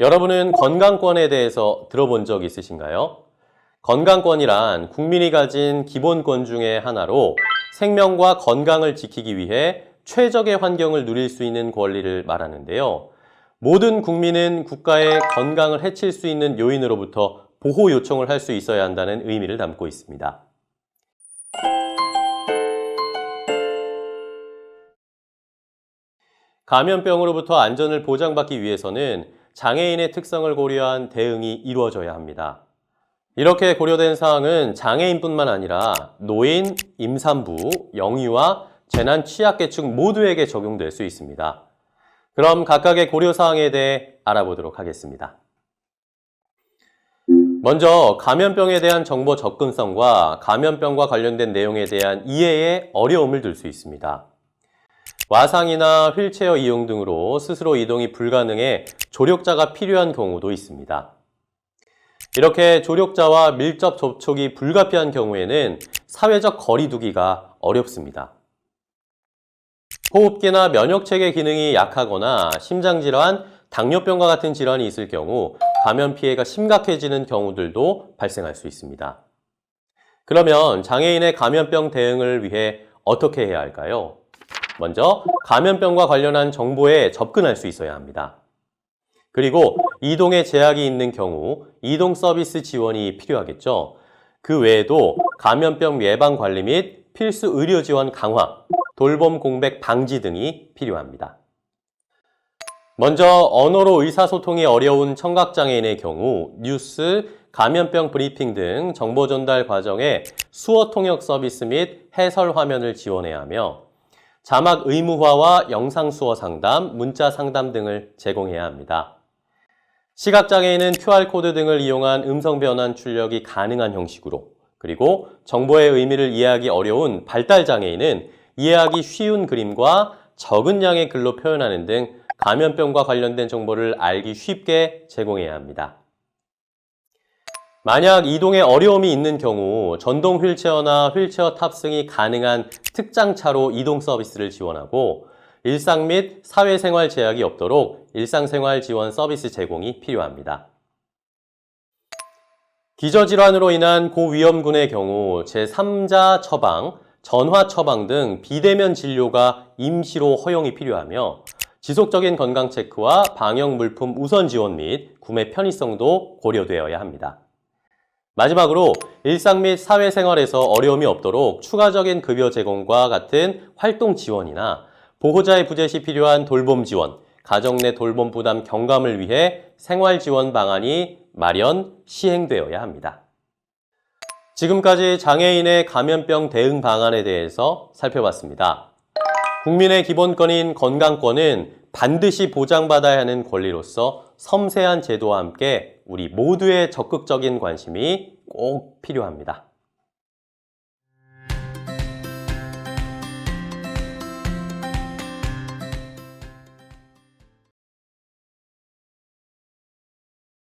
여러분은 건강권에 대해서 들어본 적 있으신가요? 건강권이란 국민이 가진 기본권 중의 하나로 생명과 건강을 지키기 위해 최적의 환경을 누릴 수 있는 권리를 말하는데요. 모든 국민은 국가의 건강을 해칠 수 있는 요인으로부터 보호 요청을 할 수 있어야 한다는 의미를 담고 있습니다. 감염병으로부터 안전을 보장받기 위해서는 장애인의 특성을 고려한 대응이 이루어져야 합니다. 이렇게 고려된 사항은 장애인뿐만 아니라 노인, 임산부, 영유아, 재난 취약계층 모두에게 적용될 수 있습니다. 그럼 각각의 고려 사항에 대해 알아보도록 하겠습니다. 먼저 감염병에 대한 정보 접근성과 감염병과 관련된 내용에 대한 이해에 어려움을 들 수 있습니다. 와상이나 휠체어 이용 등으로 스스로 이동이 불가능해 조력자가 필요한 경우도 있습니다. 이렇게 조력자와 밀접 접촉이 불가피한 경우에는 사회적 거리두기가 어렵습니다. 호흡기나 면역체계 기능이 약하거나 심장질환, 당뇨병과 같은 질환이 있을 경우 감염 피해가 심각해지는 경우들도 발생할 수 있습니다. 그러면 장애인의 감염병 대응을 위해 어떻게 해야 할까요? 먼저 감염병과 관련한 정보에 접근할 수 있어야 합니다. 그리고 이동에 제약이 있는 경우 이동 서비스 지원이 필요하겠죠. 그 외에도 감염병 예방 관리 및 필수 의료 지원 강화, 돌봄 공백 방지 등이 필요합니다. 먼저 언어로 의사소통이 어려운 청각장애인의 경우 뉴스, 감염병 브리핑 등 정보 전달 과정에 수어 통역 서비스 및 해설 화면을 지원해야 하며 자막 의무화와 영상 수어 상담, 문자 상담 등을 제공해야 합니다. 시각장애인은 QR코드 등을 이용한 음성 변환 출력이 가능한 형식으로 그리고 정보의 의미를 이해하기 어려운 발달장애인은 이해하기 쉬운 그림과 적은 양의 글로 표현하는 등 감염병과 관련된 정보를 알기 쉽게 제공해야 합니다. 만약 이동에 어려움이 있는 경우 전동 휠체어나 휠체어 탑승이 가능한 특장차로 이동 서비스를 지원하고 일상 및 사회생활 제약이 없도록 일상생활 지원 서비스 제공이 필요합니다. 기저질환으로 인한 고위험군의 경우 제3자 처방, 전화 처방 등 비대면 진료가 임시로 허용이 필요하며 지속적인 건강 체크와 방역 물품 우선 지원 및 구매 편의성도 고려되어야 합니다. 마지막으로 일상 및 사회생활에서 어려움이 없도록 추가적인 급여 제공과 같은 활동 지원이나 보호자의 부재 시 필요한 돌봄 지원, 가정 내 돌봄 부담 경감을 위해 생활 지원 방안이 마련, 시행되어야 합니다. 지금까지 장애인의 감염병 대응 방안에 대해서 살펴봤습니다. 국민의 기본권인 건강권은 반드시 보장받아야 하는 권리로서 섬세한 제도와 함께 우리 모두의 적극적인 관심이 꼭 필요합니다.